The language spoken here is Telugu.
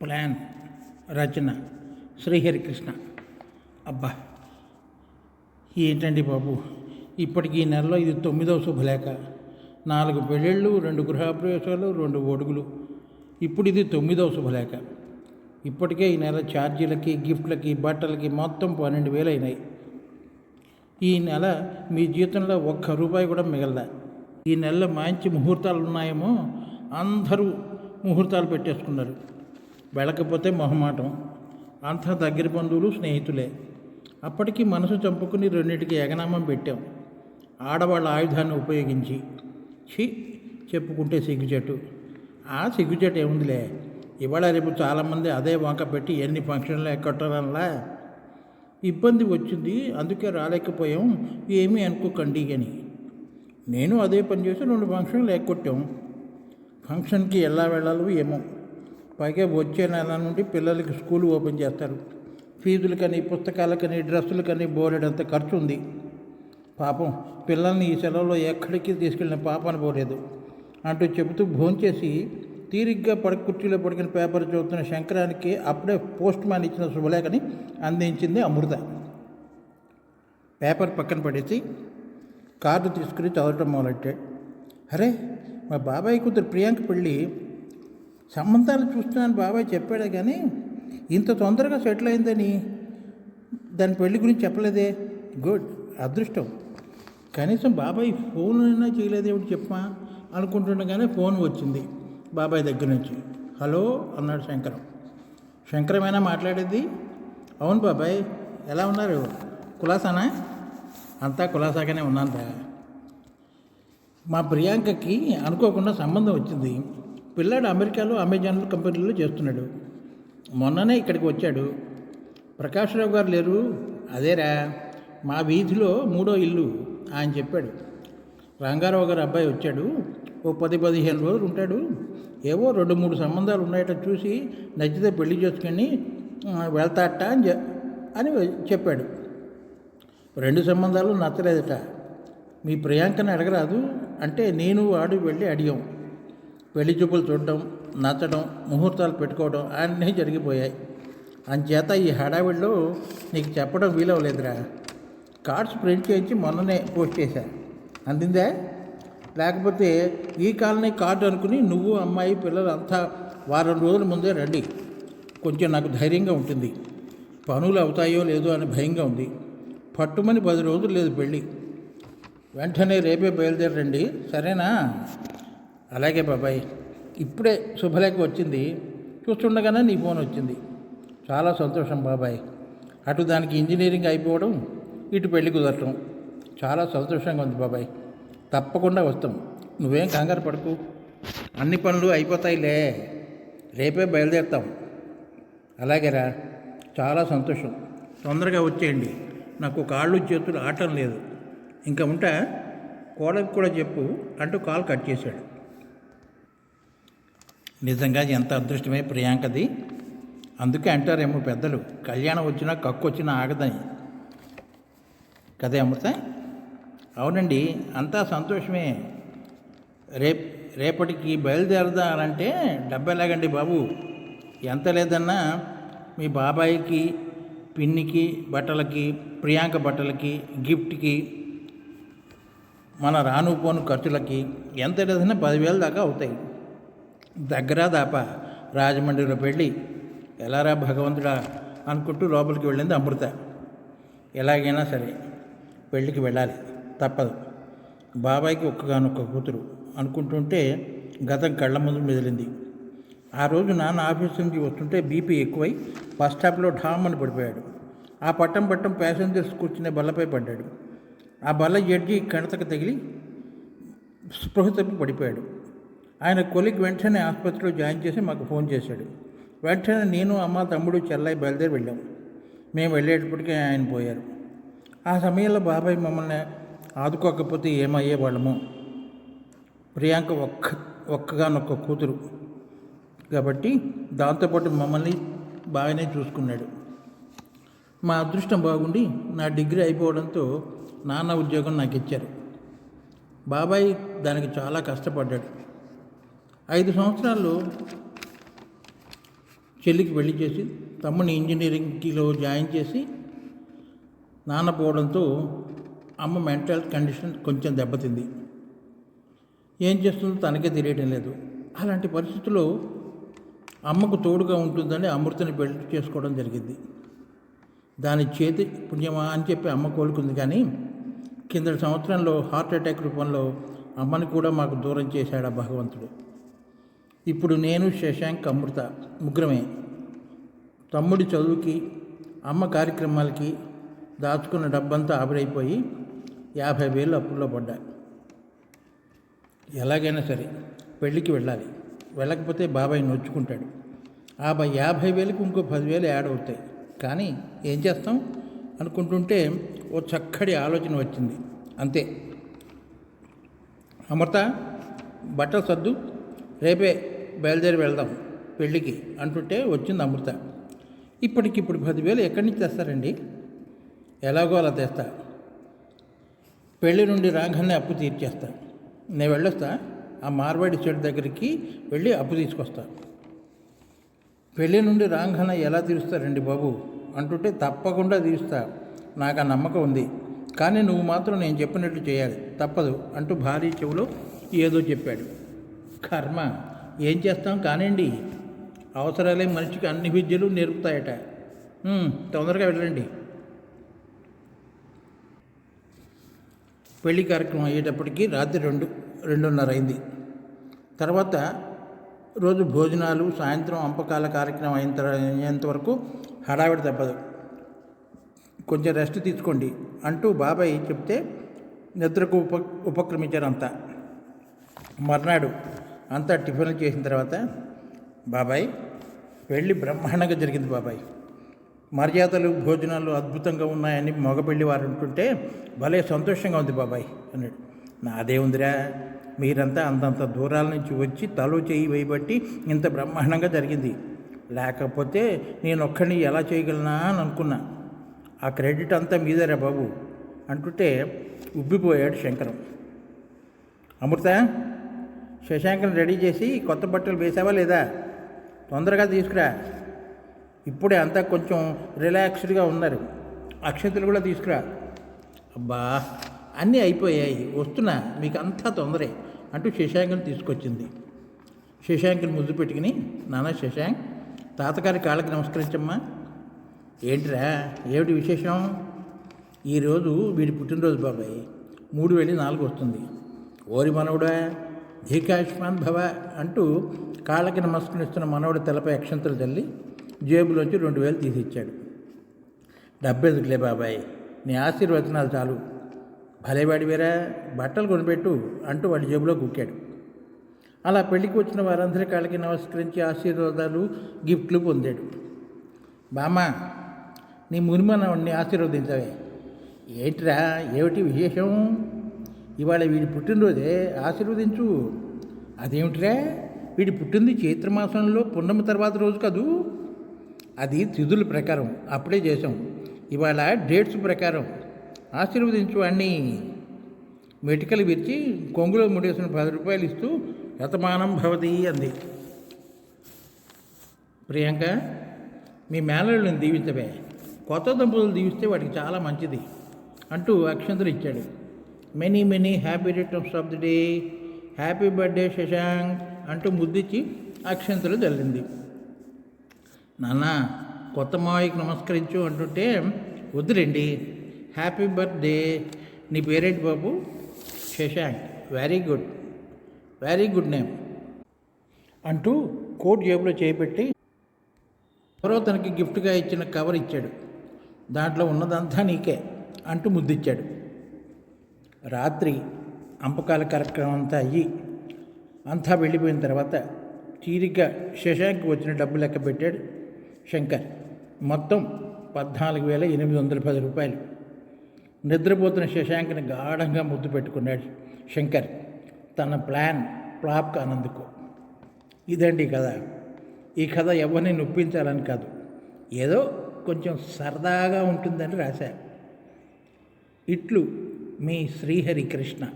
ప్లాన్ రచన శ్రీహరికృష్ణ అబ్బా! ఏంటండి బాబు? ఇప్పటికి ఈ నెలలో ఇది తొమ్మిదవ శుభలేఖ. నాలుగు పెళ్ళిళ్ళు రెండు గృహప్రవేశాలు రెండు ఒడుగులు ఇప్పుడు ఇది తొమ్మిదవ శుభలేఖ. ఇప్పటికే ఈ నెల ఛార్జీలకి గిఫ్ట్లకి బట్టలకి మొత్తం పన్నెండు వేలు అయినాయి ఈ నెల మీ జీతంలో ఒక్క రూపాయి కూడా మిగలదా? ఈ నెలలో మంచి ముహూర్తాలు ఉన్నాయేమో అందరూ ముహూర్తాలు పెట్టేసుకున్నారు. వెళ్ళకపోతే మొహమాటం. అంతా దగ్గర బంధువులు స్నేహితులే. అప్పటికి మనసు చంపుకుని రెండింటికి ఎగనామం పెట్టాం. ఆడవాళ్ళ ఆయుధాన్ని ఉపయోగించి. ఛీ! చెప్పుకుంటే సిగ్గుచెట్టు. ఆ సిగ్గుచెట్టు ఏముందిలే? ఇవాళ రేపు చాలామంది అదే వంక పెట్టి ఎన్ని ఫంక్షన్లు ఎక్కట్టడంలా ఇబ్బంది వచ్చింది అందుకే రాలేకపోయాం ఏమీ అనుకోకండి అని. నేను అదే పని చేసి రెండు ఫంక్షన్లు ఎక్కొట్టాం. ఫంక్షన్కి ఎలా వెళ్ళాలో ఏమో. పైగా వచ్చే నెల నుండి పిల్లలకి స్కూల్ ఓపెన్ చేస్తారు. ఫీజులకని పుస్తకాలకని డ్రెస్సులకని బోలెడంత ఖర్చు ఉంది పాపం పిల్లల్ని ఈ సెలవులో ఎక్కడికి తీసుకెళ్ళిన పాప అనుకోలేదు అంటూ చెబుతూ భోంచేసి తీరిగ్గా పడ కుర్చీలో పడికిన పేపర్ చదువుతున్న శంకరానికి అప్పుడే పోస్ట్ మ్యాన్ ఇచ్చిన శుభలేఖని అందించింది అమృత. పేపర్ పక్కన పడేసి కార్డు తీసుకుని చదవటం మొదలెట్టాడు అరే మా బాబాయ్ కూతురు ప్రియాంక పెళ్ళి సంబంధాలు చూస్తున్నాను బాబాయ్ చెప్పాడే కానీ ఇంత తొందరగా సెటిల్ అయిందని దాని పెళ్ళి గురించి చెప్పలేదే. గుడ్ అదృష్టం. కనీసం బాబాయ్ ఫోన్ అయినా చేయలేదేమిటి చెప్పమా? అనుకుంటుండగానే ఫోన్ వచ్చింది బాబాయ్ దగ్గర నుంచి. హలో అన్నాడు శంకరం. శంకరమేనా మాట్లాడేది? అవును బాబాయ్ ఎలా ఉన్నారు? కులాసానా? అంతా కులాసాగానే ఉన్నాను రా. మా ప్రియాంకకి అనుకోకుండా సంబంధం వచ్చింది. పిల్లాడు అమెరికాలో అమెజాన్ కంపెనీలో చేస్తున్నాడు. మొన్ననే ఇక్కడికి వచ్చాడు. ప్రకాశ్రావు గారు లేరు. అదేరా మా వీధిలో మూడో ఇల్లు ఆయన చెప్పాడు. రంగారావు గారు అబ్బాయి వచ్చాడు. ఓ పది పదిహేను రోజులు ఉంటాడు. ఏవో రెండు మూడు సంబంధాలు ఉన్నాయట చూసి నచ్చితే పెళ్ళి చేసుకొని వెళ్తాట అని చె- అని చెప్పాడు. రెండు సంబంధాలు నచ్చలేదట. మీ ప్రియాంకని అడగరాదు. అంటే నేను వాడు వెళ్ళి అడిగాం. పెళ్ళి చూపులు చూడడం నచ్చడం ముహూర్తాలు పెట్టుకోవడం అన్నీ జరిగిపోయాయి. అంచేత ఈ హడావిడిలో నీకు చెప్పడం వీలవలేదురా. కార్డ్స్ ప్రింట్ చేయించి మొన్ననే పోస్ట్ చేశాను అందిందే? లేకపోతే ఈ కాలనీ కార్డు అనుకుని నువ్వు అమ్మాయి పిల్లలు అంతా వారం రోజుల ముందే రండి. కొంచెం నాకు ధైర్యంగా ఉంటుంది. పనులు అవుతాయో లేదో అని భయంగా ఉంది. పట్టుమని పది రోజులు లేదు పెళ్ళి. వెంటనే రేపే బయలుదేరండి. సరేనా? అలాగే బాబాయ్ ఇప్పుడే శుభలేఖ వచ్చింది. చూస్తుండగానే నీ ఫోన్ వచ్చింది. చాలా సంతోషం బాబాయ్. అటు దానికి ఇంజనీరింగ్ అయిపోవడం ఇటు పెళ్ళి కుదరటం. చాలా సంతోషంగా ఉంది బాబాయ్. తప్పకుండా వస్తాం. నువ్వేం కంగారు పడకు. అన్ని పనులు అయిపోతాయిలే. రేపే బయలుదేరుతాం. అలాగేరా. చాలా సంతోషం. తొందరగా వచ్చేయండి. నాకు కాళ్ళు చేతులు ఆటం లేదు. ఇంకా ఉంటా? కోడలికి కూడా చెప్పు అంటూ కాల్ కట్ చేశాడు. నిజంగా ఎంత అదృష్టమే ప్రియాంకది. అందుకే అంటారేమో పెద్దలు కళ్యాణం వచ్చినా కక్కు వచ్చినా ఆగదని. కదే అమృత? అవునండి అంతా సంతోషమే. రేప్ రేపటికి బయలుదేరదానంటే డబ్బు ఎలాగండి బాబు? ఎంత లేదన్నా మీ బాబాయికి పిన్నికి బట్టలకి ప్రియాంక బట్టలకి గిఫ్ట్కి మన రాను పోను ఖర్చులకి ఎంత లేదన్నా పదివేల దాకా అవుతాయి. దగ్గర దాప రాజమండ్రిలో పెళ్ళి. ఎలారా భగవంతుడా అనుకుంటూ లోపలికి వెళ్ళింది అమృత. ఎలాగైనా సరే పెళ్ళికి వెళ్ళాలి. తప్పదు. బాబాయ్కి ఒక్కగానొక్క కూతురు అనుకుంటుంటే గతం కళ్ళ ముందు మెదిలింది. ఆ రోజు నాన్న ఆఫీస్ నుంచి వస్తుంటే బీపీ ఎక్కువై బస్ స్టాప్లో ఢామని పడిపోయాడు. ఆ పట్టం పట్టం ప్యాసింజర్స్ కూర్చునే బల్లపై పడ్డాడు. ఆ బల్ల జడ్జి కణతకు తగిలి స్పృహ తప్పి పడిపోయాడు. ఆయన కొలిక్ వెంటనే ఆసుపత్రిలో జాయిన్ చేసి మాకు ఫోన్ చేశాడు. వెంటనే నేను అమ్మ తమ్ముడు చెల్లై బయలుదేరి వెళ్ళాం. మేము వెళ్ళేటప్పటికే ఆయన పోయారు. ఆ సమయంలో బాబాయ్ మమ్మల్ని ఆదుకోకపోతే ఏమయ్యేవాళ్ళము? ప్రియాంక ఒక్క ఒక్కగానొక్క కూతురు. కాబట్టి దాంతోపాటు మమ్మల్ని బాగానే చూసుకున్నాడు. మా అదృష్టం బాగుండి నా డిగ్రీ అయిపోవడంతో నాన్న ఉద్యోగం నాకు ఇచ్చారు బాబాయ్ దానికి చాలా కష్టపడ్డాడు. ఐదు సంవత్సరాల్లో చెల్లికి పెళ్ళి చేసి తమ్ముని ఇంజనీరింగ్కిలో జాయిన్ చేసి నాన్న పోవడంతో అమ్మ మెంటల్ కండిషన్ కొంచెం దెబ్బతింది. ఏం చేస్తుందో తనకే తెలియడం లేదు. అలాంటి పరిస్థితుల్లో అమ్మకు తోడుగా ఉంటుందని అమృతని పెళ్ళి చేసుకోవడం జరిగింది. దాని చేతి పుణ్యమా అని చెప్పి అమ్మ కోలుకుంది కానీ కిందటి సంవత్సరంలో హార్ట్ అటాక్ రూపంలో అమ్మని కూడా మాకు దూరం చేశాడు ఆ భగవంతుడు. ఇప్పుడు నేను శశాంక్ అమృత ముగ్గురమే. తమ్ముడి చదువుకి అమ్మ కార్యక్రమాలకి దాచుకున్న డబ్బంతా ఆవిరైపోయి యాభై వేలు అప్పుల్లో పడ్డా ఎలాగైనా సరే పెళ్ళికి వెళ్ళాలి. వెళ్ళకపోతే బాబాయ్ నొచ్చుకుంటాడు. ఆ బ- యాభై వేలకు ఇంకో పదివేలు యాడ్ అవుతాయి. కానీ ఏం చేస్తాం? అనుకుంటుంటే ఓ చక్కటి ఆలోచన వచ్చింది. అంతే. అమృత బట్టలు సర్దు. రేపే బయలుదేరి వెళ్దాం పెళ్ళికి అంటుంటే వచ్చింది అమృత. ఇప్పటికిప్పుడు పదివేలు ఎక్కడి నుంచి తెస్తారండి? ఎలాగో అలా తెస్తా. పెళ్ళి నుండి రాగానే అప్పు తీర్చేస్తా. నేను వెళ్ళొస్తా. ఆ మార్వాడి చెట్టు దగ్గరికి వెళ్ళి అప్పు తీసుకొస్తా. పెళ్ళి నుండి రాగానే ఎలా తీరుస్తారండి బాబు? అంటుంటే తప్పకుండా తీరుస్తా. నాకు ఆ నమ్మకం ఉంది. కానీ నువ్వు మాత్రం నేను చెప్పినట్లు చేయాలి. తప్పదు అంటూ భారీ చెవులో ఏదో చెప్పాడు. కర్మ. ఏం చేస్తాం? కానివ్వండి. అవసరాలే మనిషికి అన్ని విద్యలు నేర్పుతాయట. తొందరగా వెళ్ళండి. పెళ్ళి కార్యక్రమం అయ్యేటప్పటికి రాత్రి రెండు రెండున్నర అయింది. తర్వాత రోజు భోజనాలు సాయంత్రం అంపకాల కార్యక్రమం అయిన అయ్యేంత వరకు హడావిడి తప్పదు. కొంచెం రెస్ట్ తీసుకోండి అంటూ బాబాయ్ చెప్తే నిద్రకు ఉప ఉపక్రమించారంతా. మర్నాడు అంతా టిఫిన్లు చేసిన తర్వాత బాబాయ్ పెళ్ళి బ్రహ్మాండంగా జరిగింది బాబాయ్. మర్యాదలు భోజనాలు అద్భుతంగా ఉన్నాయని మగపెళ్ళి వారు అంటుంటే భలే సంతోషంగా ఉంది బాబాయ్ అన్నాడు. నాదే ఉందిరా మీరంతా అంతంత దూరాల నుంచి వచ్చి తలో చేయి వేయబట్టి ఇంత బ్రహ్మాండంగా జరిగింది. లేకపోతే నేను ఒక్కడిని ఎలా చేయగలనా అని అనుకున్నా. ఆ క్రెడిట్ అంతా మీదేరా బాబు అంటుంటే ఉబ్బిపోయాడు శంకరం. అమృత శశాంకను రెడీ చేసి కొత్త బట్టలు వేసావా లేదా? తొందరగా తీసుకురా. ఇప్పుడే అంతా కొంచెం రిలాక్స్డ్గా ఉన్నారు. అక్షతలు కూడా తీసుకురా. అబ్బా అన్నీ అయిపోయాయి. వస్తున్నా మీకు అంతా తొందరే అంటూ శశాంకను తీసుకొచ్చింది. శశాంకను ముద్దు పెట్టుకుని నాన్న శశాంక్ తాతగారి కాళ్ళకి నమస్కరించమ్మా. ఏంటిరా? ఏమిటి విశేషం? ఈరోజు వీడి పుట్టినరోజు బాబాయ్. మూడు వెళ్ళి నాలుగు వస్తుంది. ఓరి మనవుడా ఏకాయుష్మాన్ భవ అంటూ కాళ్ళకి నమస్కరిస్తున్న మనవడు తలపై అక్షంతలు తల్లి జేబులోంచి రెండు వేలు తీసి ఇచ్చాడు డబ్బెందుకులే బాబాయ్ నీ ఆశీర్వచనాలు చాలు. భలేవాడివేరా బట్టలు కొనిపెట్టు అంటూ వాడి జేబులో కుక్కాడు అలా పెళ్ళికి వచ్చిన వారందరి కాళ్ళకి నమస్కరించి ఆశీర్వాదాలు గిఫ్ట్లు పొందాడు. బామ్మ నీ మునిమనవాడిని ఆశీర్వదించవే. ఏంటిరా ఏమిటి విశేషం? ఇవాళ వీడి పుట్టినరోజే ఆశీర్వదించు. అదేమిట్రా? వీడి పుట్టింది చైత్రమాసంలో పున్నమి తర్వాత రోజు కదూ? అది తిథుల ప్రకారం అప్పుడే చేసాం ఇవాళ డేట్స్ ప్రకారం ఆశీర్వదించు అన్ని. మెటికలు విరిచి కొంగులో ముడేసిన పది రూపాయలు ఇస్తూ యతమానం భవతి అంది. ప్రియాంక మీ మేనల్ని దీవించవే. కొత్త దంపతులు దీవిస్తే వాడికి చాలా మంచిది అంటూ అక్షంతలు ఇచ్చాడు. Many many happy returns of the day happy birthday Shashank అంటూ ముద్దిచ్చి అక్షంతలు జల్లింది. నాన్న కొత్త మావయ్యకి నమస్కరించు అంటుంటే వద్దురండి హ్యాపీ బర్త్డే నీ పేరేంటి బాబు? Shashank very good very good name అంటూ కోట్ జేబులో చేపెట్టి ఎవరో తనకి గిఫ్ట్గా ఇచ్చిన కవర్ ఇచ్చాడు. దాంట్లో ఉన్నదంతా నీకే అంటూ ముద్దిచ్చాడు రాత్రి అంపకాల కార్యక్రమం అంతా అయ్యి అంతా వెళ్ళిపోయిన తర్వాత తీరిక శశాంక్ వచ్చిన డబ్బు లెక్క పెట్టాడు శంకర్. మొత్తం పద్నాలుగు వేల ఎనిమిది వందల పది రూపాయలు. నిద్రపోతున్న శశాంక్ని గాఢంగా ముద్దు పెట్టుకున్నాడు శంకర్. తన ప్లాన్ ఫ్లాప్ కానందుకు. ఇదండి కథ. ఈ కథ ఎవరిని నొప్పించాలని కాదు. ఏదో కొంచెం సరదాగా ఉంటుందని రాశారు ఇట్లు me Sri Hari Krishna